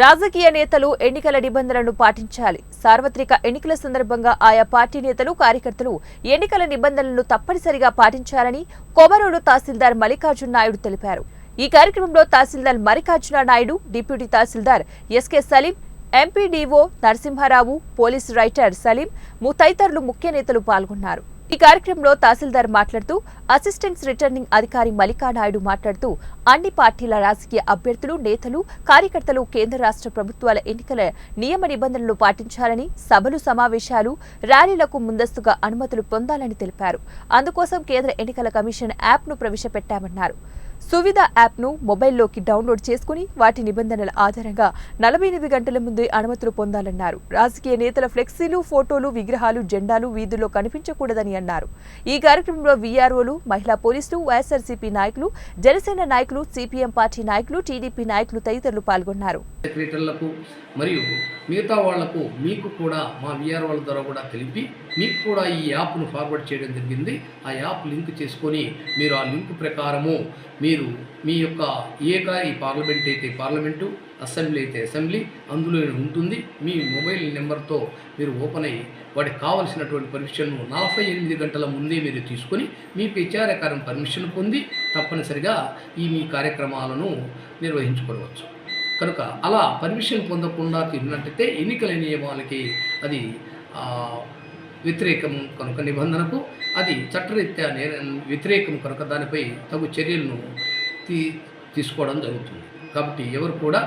రాజకీయ నేతలు ఎన్నికల నిబంధనలను పాటించాలి. సార్వత్రిక ఎన్నికల సందర్భంగా ఆయా పార్టీ నేతలు కార్యకర్తలు ఎన్నికల నిబంధనలను తప్పనిసరిగా పాటించాలని కొమరోలు తహసీల్దార్ మల్లికార్జున నాయుడు తెలిపారు. ఈ కార్యక్రమంలో tahsildar Mallikarjuna Naidu deputy tahsildar SK Saleem MPDO Narasimharao police writer Saleem తదితరులు ముఖ్య నేతలు పాల్గొన్నారు. ఈ కార్యక్రమంలో తహసీల్దార్ మాట్లాడుతూ అసిస్టెంట్ రిటర్నింగ్ అధికారి మలికా నాయుడు మాట్లాడుతూ అన్ని పార్టీల రాజకీయ అభ్యర్థులు నేతలు కార్యకర్తలు కేంద్ర రాష్ట్ర ప్రభుత్వాల ఎన్నికల నియమ నిబంధనలు పాటించాలని సభలు సమావేశాలు ర్యాలీలకు ముందస్తుగా అనుమతులు పొందాలని తెలిపారు. అందుకోసం కేంద్ర ఎన్నికల కమిషన్ యాప్ను ప్రవేశపెట్టామన్నారు. సువిధ యాప్ను మొబైల్లోకి డౌన్లోడ్ చేసుకుని వాటి నిబంధనల ఆధారంగా నలభై ఎనిమిది గంటల ముందే అనుమతులు పొందాలన్నారు. రాజకీయ నేతల ఫ్లెక్సీలు ఫోటోలు విగ్రహాలు జెండాలు వీధుల్లో కనిపించకూడదని అన్నారు. ఈ కార్యక్రమంలో వీఆర్ఓలు మహిళా పోలీసులు వైఎస్ఆర్సీపీ నాయకులు జనసేన నాయకులు సిపిఎం పార్టీ నాయకులు టీడీపీ నాయకులు తదితరులు పాల్గొన్నారు. మరియు మిగతా వాళ్ళకు మీకు కూడా మా విఆర్ వాళ్ళ ద్వారా కూడా తెలిపి మీకు కూడా ఈ యాప్ను ఫార్వర్డ్ చేయడం జరిగింది. ఆ యాప్ లింక్ చేసుకొని మీరు ఆ లింక్ ప్రకారము మీరు మీ యొక్క ఏ ఈ పార్లమెంట్ అయితే పార్లమెంటు అసెంబ్లీ అయితే అసెంబ్లీ అందులో ఉంటుంది. మీ మొబైల్ నెంబర్తో మీరు ఓపెన్ అయ్యి వాటికి కావలసినటువంటి పర్మిషన్ను నలభై ఎనిమిది గంటల ముందే మీరు తీసుకొని మీ ప్రచారకారం పర్మిషన్ పొంది తప్పనిసరిగా ఈ మీ కార్యక్రమాలను నిర్వహించుకోవచ్చు. కనుక అలా పర్మిషన్ పొందకుండా తిరిగినట్టయితే ఎన్నికల నియమాలకి అది వ్యతిరేకం కనుక నిబంధనకు అది చట్టరీత్యా నే వ్యతిరేకం కనుక దానిపై తగు చర్యలను తీ తీసుకోవడం జరుగుతుంది. కాబట్టి ఎవరు కూడా